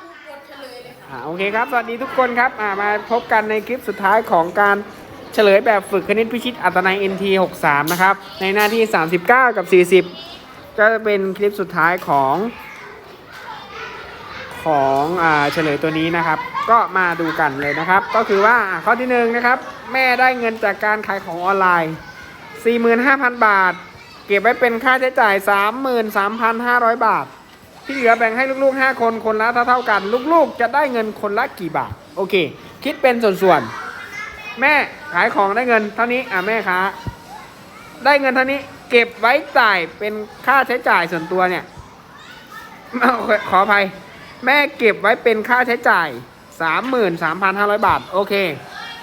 ครูกดเฉลยเลยค่ะอ่าโอเคครับ สวัสดีทุกคนครับอ่ามาพบกันในคลิปสุดท้ายของการเฉลยแบบฝึกคณิตพิชิตอัตนัย NT 63นะครับ ในหน้าที่ 39 กับ 40 ก็จะเป็นคลิปสุดท้ายของ ของอ่าเฉลยตัวนี้นะครับ ก็มาดูกันเลยนะครับ ก็คือว่าอ่าข้อที่หนึ่งนะครับ แม่ได้เงินจากการขายของออนไลน์ 45,000 บาท เก็บไว้เป็นค่าใช้จ่าย 33,500 บาท ที่เหลือแบ่งให้ลูกๆ 5 คนคนละเท่าๆกัน ลูกๆ จะได้เงินคนละกี่บาท โอเค คิดเป็นส่วนๆ แม่ขายของได้เงินเท่านี้อะแม่ค้าได้เงินเท่านี้ เก็บไว้จ่ายเป็นค่าใช้จ่ายส่วนตัวเนี่ยขออภัย แม่เก็บไว้เป็นค่าใช้จ่าย 33,500 บาท โอเค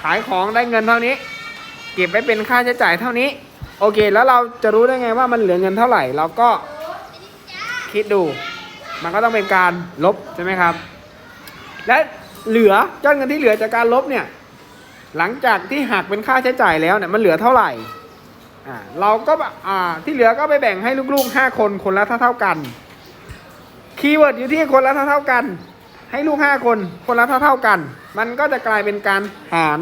ขายของได้เงินเท่านี้ เก็บไว้เป็นค่าใช้จ่ายเท่านี้ โอเค แล้วเราจะรู้ได้ไงว่ามันเหลือเงินเท่าไหร่เราก็คิดดู มันก็ต้องเป็นการลบใช่ไหมครับ และเหลือยอดเงินที่เหลือจากการลบเนี่ย หลังจากที่หักเป็นค่าใช้จ่ายแล้วเนี่ยมันเหลือเท่าไหร่อ่าเราก็อ่าที่เหลือก็ไปแบ่งให้ลูกๆ 5 คนคนละเท่าเท่ากันคีย์เวิร์ดอยู่ที่คนละเท่าเท่ากัน ให้ลูก 5 คนคนละเท่าเท่ากัน มันก็จะกลายเป็นการหาร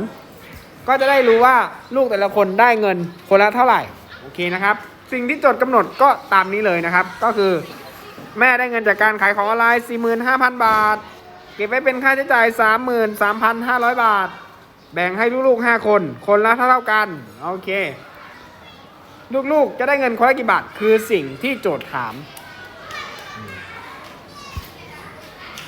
ก็จะได้รู้ว่าลูกแต่ละคนได้เงินคนละเท่าไหร่โอเคนะครับ สิ่งที่โจทย์กำหนดก็ตามนี้เลยนะครับ ก็คือ แม่ได้เงินจากการขายของออนไลน์ 45,000 บาท เก็บไว้เป็นค่าใช้จ่าย 33,500 บาท แบ่งให้ลูกๆ 5 คน คนละเท่าๆกัน โอเค ลูกๆ จะได้เงินคนละกี่บาท คือสิ่งที่โจทย์ถาม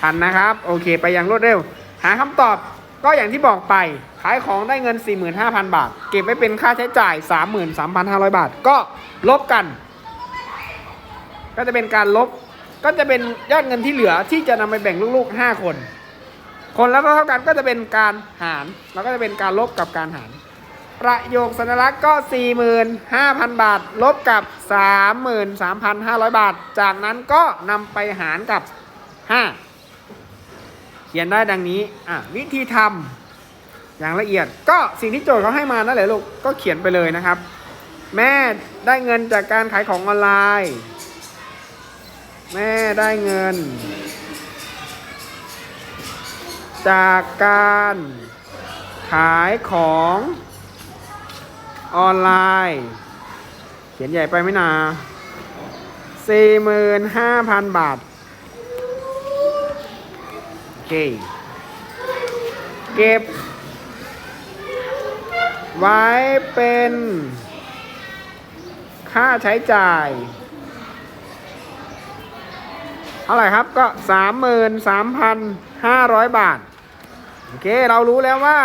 ทันนะครับ โอเค ไปอย่างรวดเร็ว หาคำตอบก็อย่างที่บอกไป ขายของได้เงิน 45,000 บาท เก็บไว้เป็นค่าใช้จ่าย 33,500 บาท ก็ลบกัน ก็จะเป็นการลบ ก็จะเป็นยอดเงินที่เหลือที่จะนำไปแบ่งลูกๆ5คน คนละเท่ากันก็จะเป็นการหาร แล้วก็จะเป็นการลบกับการหาร ประโยคสัญลักษณ์ก็ 45,000 บาท ลบกับ 33,500 บาท จากนั้นก็นำไปหารกับ 5 เขียนได้ดังนี้อะวิธีทำอย่างละเอียดก็สิ่งที่โจทย์เขาให้มานั่นแหละลูกก็เขียนไปเลยนะครับ แม่ได้เงินจากการขายของออนไลน์ แม่ได้เงิน จากการขายของออนไลน์ เขียนใหญ่ไปไหมนา45,000บาท โอเค เก็บ ไว้เป็น ค่าใช้จ่าย เท่าไหร่ครับก็ 33,500 บาท โอเค เรารู้แล้วว่า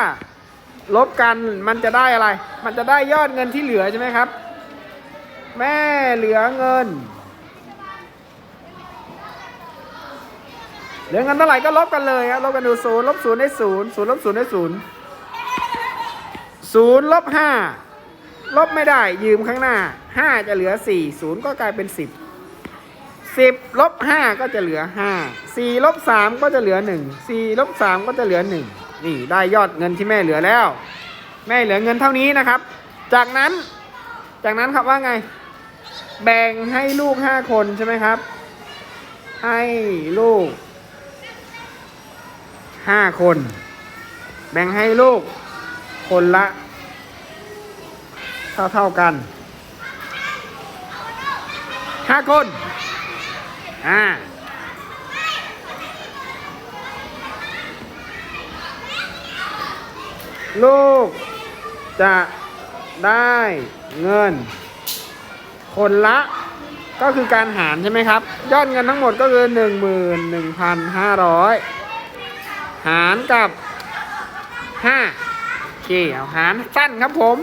ลบกันมันจะได้อะไร มันจะได้ยอดเงินที่เหลือใช่ไหมครับ แม่เหลือเงิน เหลือเงินเท่าไหร่ก็ลบกันเลยครับลบกันดูศูนย์ลบศูนย์ได้ศูนย์ศูนย์ลบศูนย์ได้ศูนย์ศูนย์ลบห้าลบไม่ได้ยืมข้างหน้าห้าจะเหลือสี่ศูนย์ก็กลายเป็นสิบ สิบลบห้าก็จะเหลือห้าสี่ลบสามก็จะเหลือหนึ่งสี่ลบสามก็จะเหลือหนึ่งนี่ได้ยอดเงินที่แม่เหลือแล้ว แม่เหลือเงินเท่านี้นะครับ จากนั้น จากนั้นครับว่าไง แบ่งให้ลูกห้าคนใช่ไหมครับ ให้ลูกห้าคน แบ่งให้ลูกคนละ เท่าเท่ากันห้าคน อ่าลูกจะได้เงิน คนละก็คือการหารใช่ไหมครับ ยอดเงินทั้งหมดก็คือหนึ่งหมื่นหนึ่งพันห้าร้อยหารกับห้าโอเคเอาหารสั้นครับผม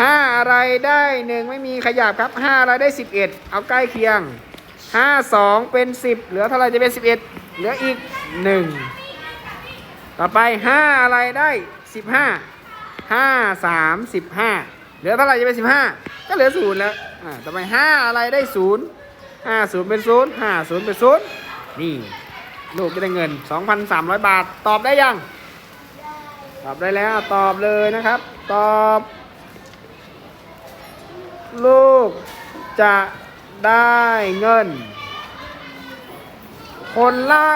ห้าอะไรได้หนึ่งไม่มีขยับครับห้าอะไรได้สิบเอ็ดเอาใกล้เคียง ห้าสองเป็นสิบเหลือเท่าไหรจะเป็นสิบเอ็ดเหลืออีกหนึ่งต่อไปห้าอะไรได้สิบห้าห้าสามสิบห้าเหลือเท่าไหรจะเป็นสิบห้าก็เหลือศูนย์แล้วอ่าต่อไปห้าอะไรได้ศูนย์ห้าศูนย์เป็นศูนย์ห้าศูนย์เป็นศูนย์นี่ลูกจะได้เงิน2,300บาทตอบได้ยัง ตอบได้แล้วตอบเลยนะครับ ตอบ ลูกจะ ได้เงิน คนละ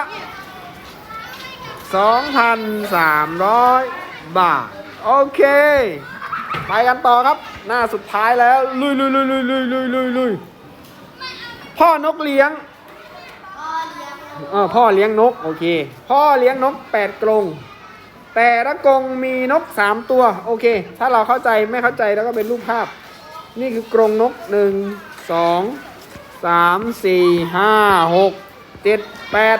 2,300 บาท โอเค ไปกันต่อครับ หน้าสุดท้ายแล้ว ลุยลุยลุยลุยลุยลุยลุยลุยพ่อนกเลี้ยงเออพ่อเลี้ยงนก โอเค พ่อเลี้ยงนก8กรงแต่ละกรงมีนก3ตัว โอเค ถ้าเราเข้าใจไม่เข้าใจแล้วก็เป็นรูปภาพ นี่คือกรงนก 1 2 3 4 5 6 7 8แปด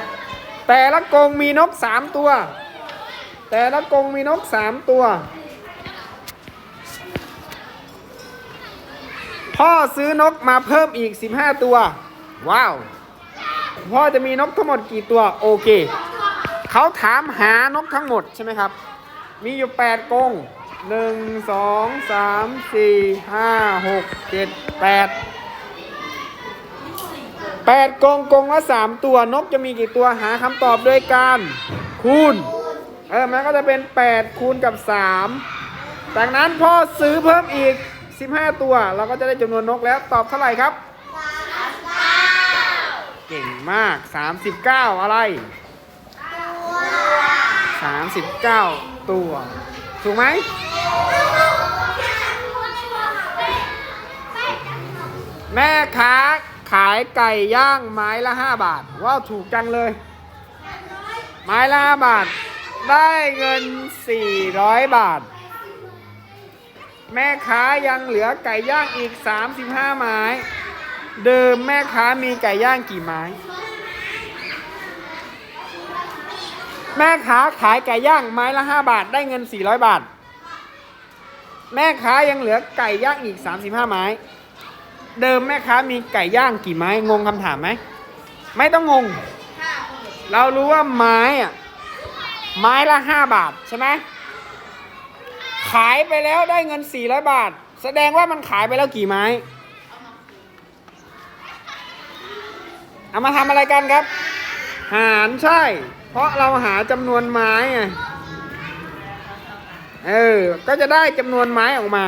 แต่ละกรงมีนก3ตัว แต่ละกรงมีนก3ตัว พ่อซื้อนกมาเพิ่มอีก15ตัว ว้าว พ่อจะมีนกทั้งหมดกี่ตัว โอเคเขาถามหานกทั้งหมดใช่ไหมครับ มีอยู่8กรง1 2 3 4 5 6 7 8 8กรงกรงละ3 ตัวนกจะมีกี่ตัวหาคำตอบด้วยการคูณเออมันก็จะเป็น 8 คูณกับ 3 จากนั้นพ่อซื้อเพิ่มอีก 15 ตัว เราก็จะได้จำนวนนกแล้วตอบเท่าไหร่ครับเก่งมาก 39 อะไร 39 ตัว ถูกไหมแม่ค้า ขายไก่ย่างไม้ละ5บาท ว้าวถูกจังเลย ไม้ละ5บาท ได้เงิน400บาท แม่ค้ายังเหลือไก่ย่างอีก35ไม้ เดิมแม่ค้ามีไก่ย่างกี่ไม้ แม่ค้าขายไก่ย่างไม้ละ5บาท ได้เงิน400บาท แม่ค้ายังเหลือไก่ย่างอีก35ไม้ เดิมแม่ค้ามีไก่ย่างกี่ไม้งงคำถามไหมไม่ต้องงง เรารู้ว่าไม้อะไม้ละ5บาทใช่ไหมขายไปแล้วได้เงิน400บาท แสดงว่ามันขายไปแล้วกี่ไม้ เอามาทำอะไรกันครับ หารใช่ เพราะเราหาจำนวนไม้ไงเออ ก็จะได้จำนวนไม้ออกมา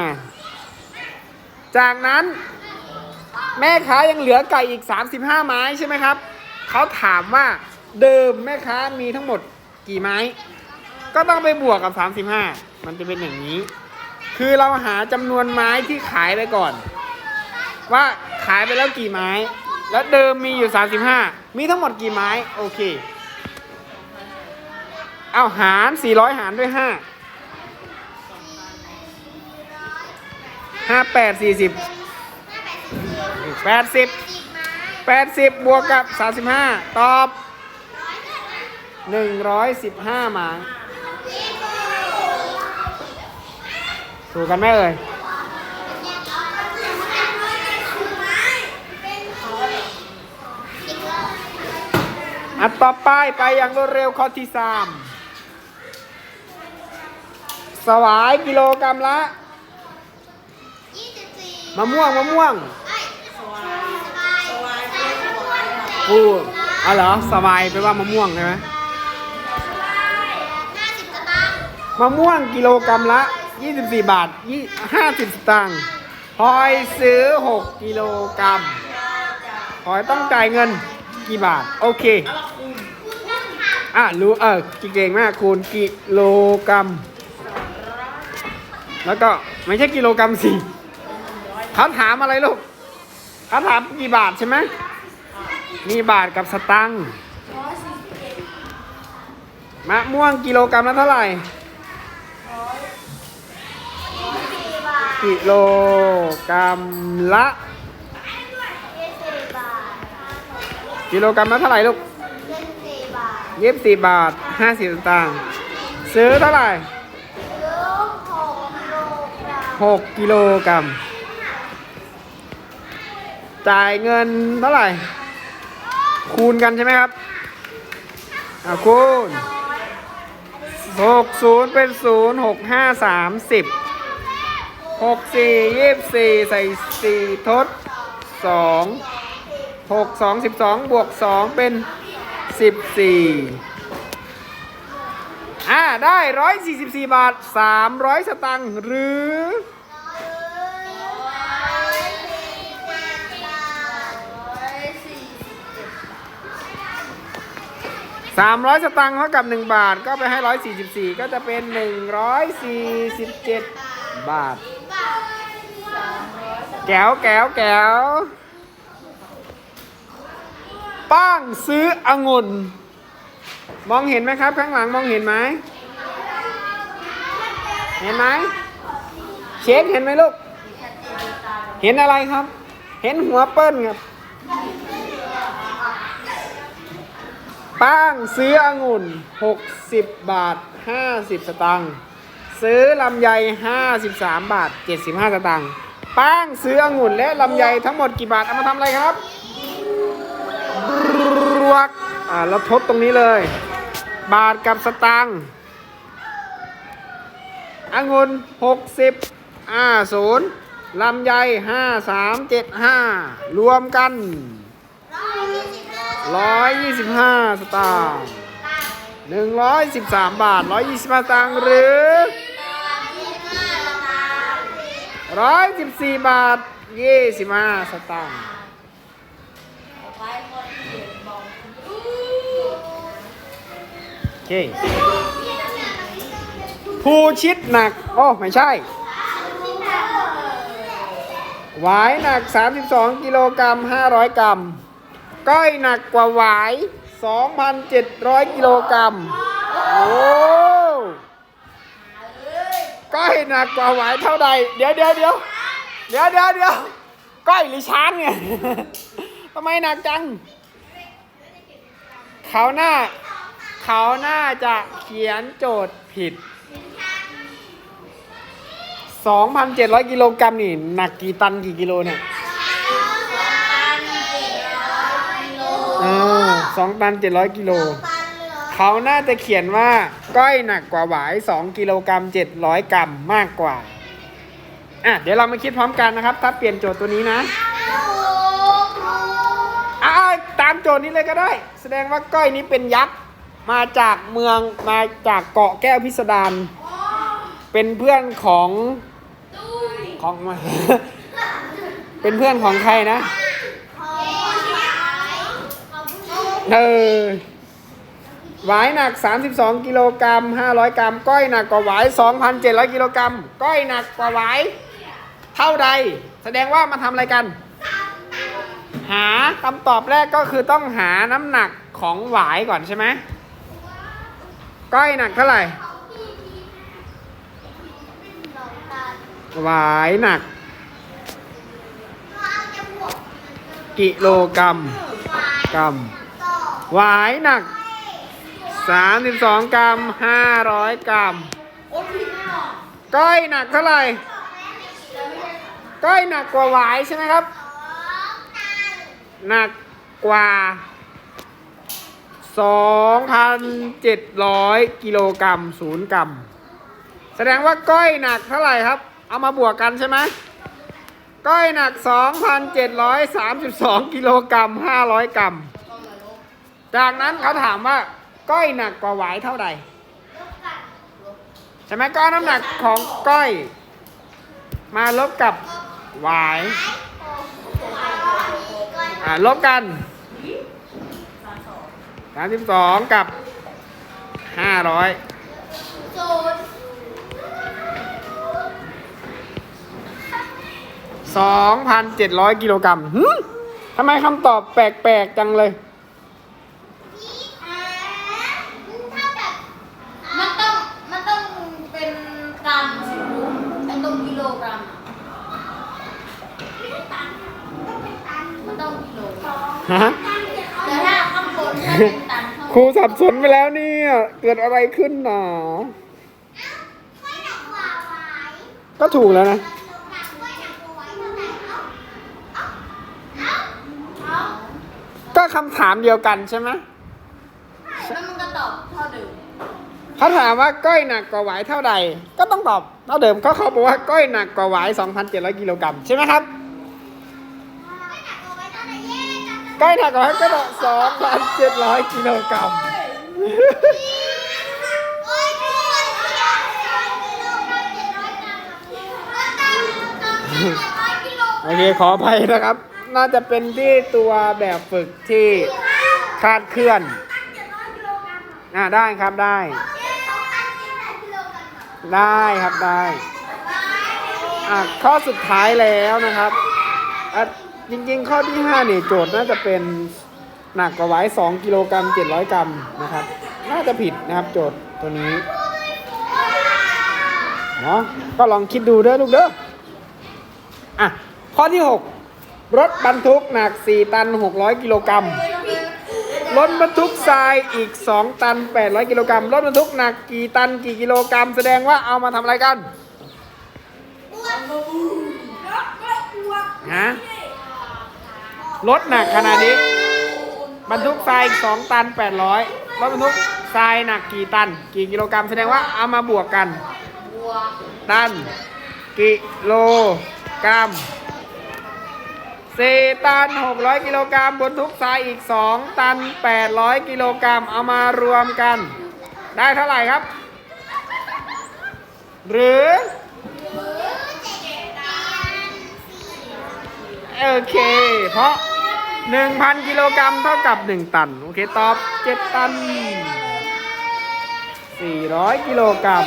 จากนั้น แม่ค้ายังเหลือไก่อีก 35 ไม้ใช่ไหมครับ เขาถามว่าเดิมแม่ค้ามีทั้งหมดกี่ไม้ ก็ต้องไปบวกกับ 35 มันจะเป็นอย่างนี้ คือเราหาจำนวนไม้ที่ขายไปก่อน ว่าขายไปแล้วกี่ไม้ แล้วเดิมมีอยู่ 35 มีทั้งหมดกี่ไม้ โอเค เอาหาร 400 หารด้วย 5 5 8 40 80 80บวกกับ35ตอบ115ไม้ถูกกันไหมเอ่ยอันต่อไปไปอย่างรวดเร็วข้อที่สามสวายกิโลกรัมละมะม่วงมะม่วง พูดอ๋อเหรอสวายไปว่ามะม่วงใช่ไหมมะม่วงกิโลกรัมละ 24 บาทยี่50 สตางค์พลอยซื้อ 6 กิโลกรัมพลอยต้องจ่ายเงินกี่บาท โอเค อะ รู้เออเก่งมากคูณกิโลกรัม แล้วก็ไม่ใช่กิโลกรัมสิเขาถามอะไรลูกเขาถามกี่บาทใช่ไหม มีบาทกับสตังค์มะม่วงกิโลกรัมละเท่าไหร่กิโลกรัมละกิโลกรัมละเท่าไหร่ลูกยี่สิบสี่บาทห้าสิบสตางค์ซื้อเท่าไหร่หกกิโลกรัมจ่ายเงินเท่าไหร่ คูณกันใช่ไหมครับอ่าคูณหกศูนย์เป็นศูนย์หกห้าสามสิบหกสี่ยี่สิบสี่ใส่สี่ทดสองหกสองสิบสองบวกสองเป็นสิบสี่อ่าได้ร้อยสี่สิบสี่บาทสามร้อยสตังค์หรือ สามร้อยสตางค์เท่ากับหนึ่งบาทก็ไปให้ร้อยสี่สิบสี่ก็จะเป็นหนึ่งร้อยสี่สิบเจ็ดบาท แก้วแก้วแก้วป้างซื้อองุ่น มองเห็นไหมครับ ข้างหลังมองเห็นไหม เห็นไหม เช็คเห็นไหมลูก เห็นอะไรครับ เห็นหัวเปิ้ลครับ ป้างซื้อองุ่น 60 บาท 50 สตางค์ซื้อลำไย 53 บาท 75 สตางค์ป้างซื้อองุ่นและลำไยทั้งหมดกี่บาท เอามาทำอะไรครับรวกอ่าเราทบตรงนี้เลย บาทกับสตางค์องุ่น 60อ่าศูนย์ลำไย 5375 รวมกัน ร้อยยี่สิบห้าสตางค์หนึ่งร้อยสิบสามบาทร้อยยี่สิบห้าสตางค์หรือร้อยสิบสี่บาทยี่สิบห้าสตางค์โอเคผู้ชิดหนัก โอ้ ไม่ใช่ หวายหนัก 32 กิโลกรัม 500 กรัม ก้อยหนักกว่าหวาย 2,700 กิโลกรัมโอ้ก้อยหนักกว่าหวายเท่าใด เดี๋ยวเดี๋ยวเดี๋ยวเดี๋ยวเดี๋ยวเดี๋ยวก้อยหรือช้างเนี่ยทำไมหนักจัง เขาหน้า เขาหน่าจะเขียนโจทย์ผิด 2,700 กิโลกรัมนี่ หนักกี่ตันกี่กิโลเนี่ย สองตันเจ็ดร้อยกิโล เขาน่าจะเขียนว่า ก้อยหนักกว่าหวายสองกิโลกรัมเจ็ดร้อยกรัมมากกว่า อะ เดี๋ยวเรามาคิดพร้อมกันนะครับ ถ้าเปลี่ยนโจทย์ตัวนี้นะอ่าตามโจทย์นี้เลยก็ได้ แสดงว่าก้อยนี้เป็นยักษ์ มาจากเมือง มาจากเกาะแก้วพิสดารเป็นเพื่อนของของ เป็นเพื่อนของใครนะ เออหวายหนัก 32 กิโลกรัม 500 กรัม ก้อยหนักกว่าหวาย 2,700 กิโลกรัม ก้อยหนักกว่าหวาย เท่าใด แสดงว่ามาทำอะไรกัน หาคำตอบแรกก็คือต้องหาน้ำหนักของหวายก่อนใช่ไหม ก้อยหนักเท่าไหร่ หวายหนัก กิโลกรัมกรัม หวายหนัก 32 กรัม 500 กรัม ก้อยหนักเท่าไหร่ ก้อยหนักกว่าหวายใช่ไหมครับ หนักกว่า 2,700 กิโลกรัม0กรัม แสดงว่าก้อยหนักเท่าไหร่ครับ เอามาบวกกันใช่ไหมก้อยหนัก 2,732 กิโลกรัม 500 กรัม จากนั้นเขาถามว่า ก้อยหนักกว่าหวายเท่าใดใช่ไหมก็เอาน้ำหนักของก้อย มาลบกับหวายอ่าลบกัน32กับ500 2,700กิโลกรัมทำไมคำตอบแปลกๆจังเลย มันต้อง มันต้องเป็นกรัมสิลูกไอ้ตรงกิโลกรัมอะมันต้องกิโลกรัม ฮะแต่ถ้าข้างบนถ้าเป็นตันข้างครูสับสนไปแล้วเนี่ย เกิดอะไรขึ้นหนอก็ถูกแล้วนะ ก็คำถามเดียวกันใช่ไหมแล้วมันก็ตอบเท่าเดิมเขาถามว่าก้อยหนักกว่าหวายเท่าใด ก็ต้องตอบเท่าเดิมเขาเขาบอกว่าก้อยหนักกว่าหวาย 2,700 กิโลกรัมใช่ไหมครับ ใกล้หนักกว่าหวายก็ต้อง2,700กิโลกรัมโอเคขออภัยนะครับ น่าจะเป็นที่ตัวแบบฝึกที่คาดเคลื่อนอ่าได้ครับได้ ได้ครับได้อะข้อสุดท้ายแล้วนะครับอะ จริงๆ ข้อที่5เนี่ยโจทย์น่าจะเป็นหนักกว่าไว้2กิโลกรัม700 กรัมนะครับ น่าจะผิดนะครับโจทย์ตัวนี้เนาะก็ลองคิดดูเด้อลูกเด้ออะข้อที่ 6 รถบรรทุกหนัก 4 ตัน 600 กิโลกรัมรถบรรทุกทรายอีก 2 ตัน 800 กิโลกรัมรถบรรทุกหนักกี่ตันกี่กิโลกรัม แสดงว่าเอามาทำอะไรกันฮะ รถหนักขนาดนี้ บรรทุกทรายอีก2ตัน800รถบรรทุกทรายหนักกี่ตัน กี่กิโลกรัมแสดงว่าเอามาบวกกันบวกตัน กิโลกรัมสี่ตัน600กิโลกรัมบนทุกทรายอีก2ตัน800กิโลกรัมเอามารวมกัน ได้เท่าไหร่ครับ หรือโอเค เพราะ 1,000 กิโลกรัมเท่ากับ 1 ตัน โอเค ตอบ 7 ตัน 400 กิโลกรัม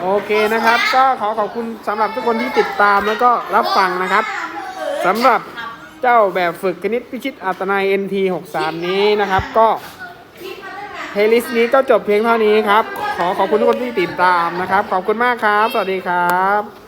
โอเคนะครับ ก็ขอขอบคุณสำหรับทุกคนที่ติดตามแล้วก็รับฟังนะครับสำหรับเจ้าแบบฝึกคณิตพิชิตอัตนัย NT 63 นี้นะครับ ก็เพลย์ลิสต์นี้ก็จบเพียงเท่านี้ครับ ขอขอบคุณทุกคนที่ติดตามนะครับ ขอบคุณมากครับ สวัสดีครับ